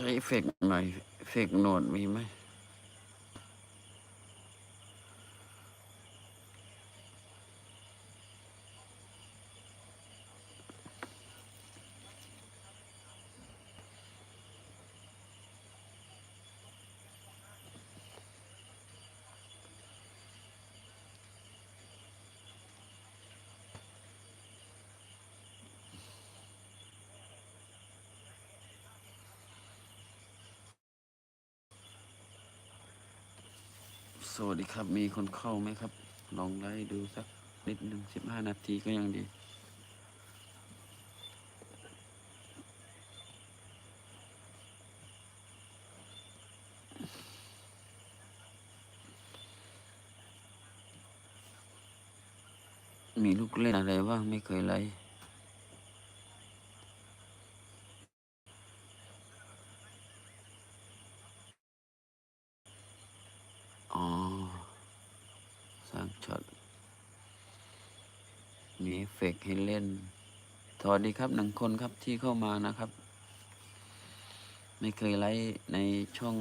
ใช้เฟกหน่อย เฟกโหนดมีไหม สวัสดีครับ มีคนเข้าไหมครับ ลองไล่ดูสักนิดหนึ่งสิบห้านาทีก็ยังดี มีลูกเล่นอะไรบ้างไม่เคยไล่อ๋อ สร้าง ช็อตมีเอฟเฟกต์ให้เล่นสวัสดีครับหนึ่งคนครับที่เข้ามานะครับ ไม่เคยไลฟ์ในช่อง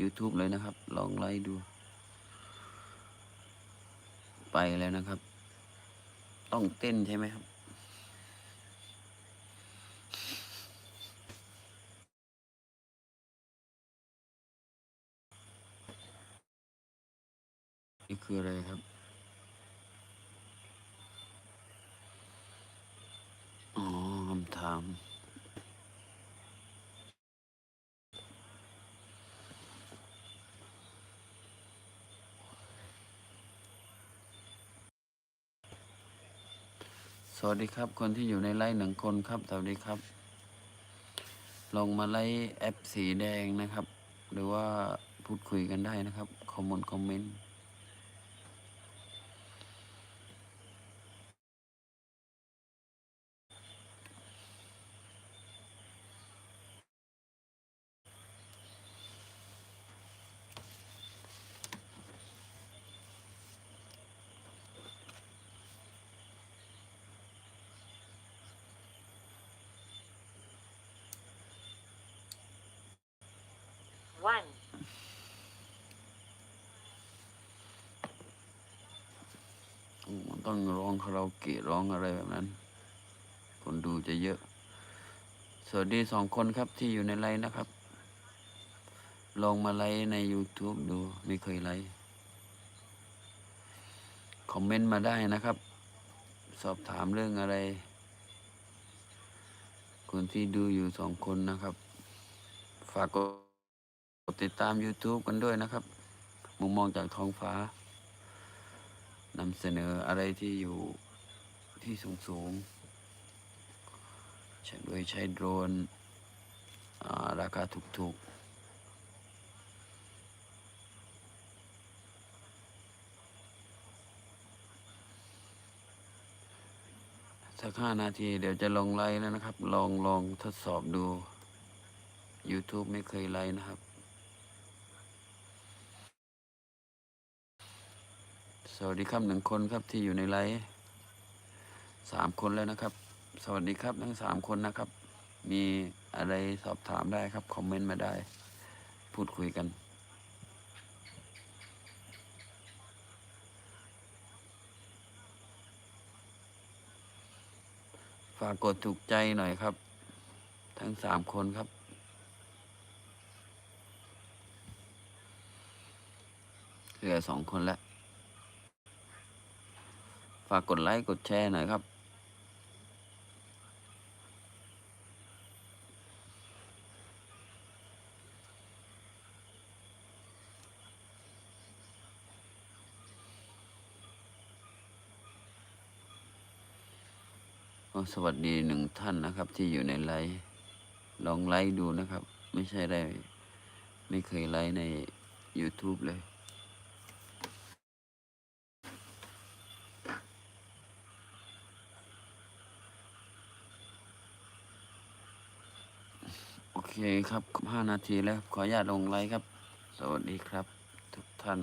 YouTube เลยนะครับ ลองไลฟ์ดู ไปแล้วนะครับ ต้องเต้นใช่ไหมครับ นี่คืออะไรครับ อ๋อคำถามสวัสดีครับ คนที่อยู่ในไลน์หนึ่งคนครับ สวัสดีครับ ลงมาไลน์แอปสีแดงนะครับ หรือว่าพูดคุยกันได้นะครับ คอมมอนคอมเมนต์ one, อืมต้องร้องคาราโอเกะร้องอะไรแบบนั้น คนดูจะเยอะ สวัสดีสองคนครับที่อยู่ในไลน์นะครับ ลองมาไลน์ใน YouTube ดูไม่เคยไลน์คอมเมนต์มาได้นะครับ สอบถามเรื่องอะไร คนที่ดูอยู่สองคนนะครับ ฝากกด ติดตาม YouTube กันด้วยนะครับ มุมมองจากท้องฟ้านำเสนออะไรที่อยู่ที่สูงสูงๆใช้โดยใช้โดรนาราคาถูกๆสักห้านาทีเดี๋ยวจะลงไลน์แล้วนะครับ ลองลองทดสอบดู YouTube ไม่เคยไลน์นะครับ สวัสดีครับหนึ่งคนครับที่อยู่ในไลฟ์สามคนแล้วนะครับ สวัสดีครับทั้งสามคนนะครับ มีอะไรสอบถามได้ครับ คอมเมนต์มาได้ พูดคุยกัน ฝากกดถูกใจหน่อยครับ ทั้งสามคนครับเหลือสองคนแล้ว ฝากกดไลค์กดแชร์หน่อยครับสวัสดีหนึ่งท่านนะครับ ที่อยู่ในไลฟ์ลองไลฟ์ดูนะครับ ไม่ใช่ได้ ไม่เคยไลฟ์ใน YouTube เลย คครับห้านาทีแล้วขออนุญาตลงไลค์ครับ สวัสดีครับ ทุกท่าน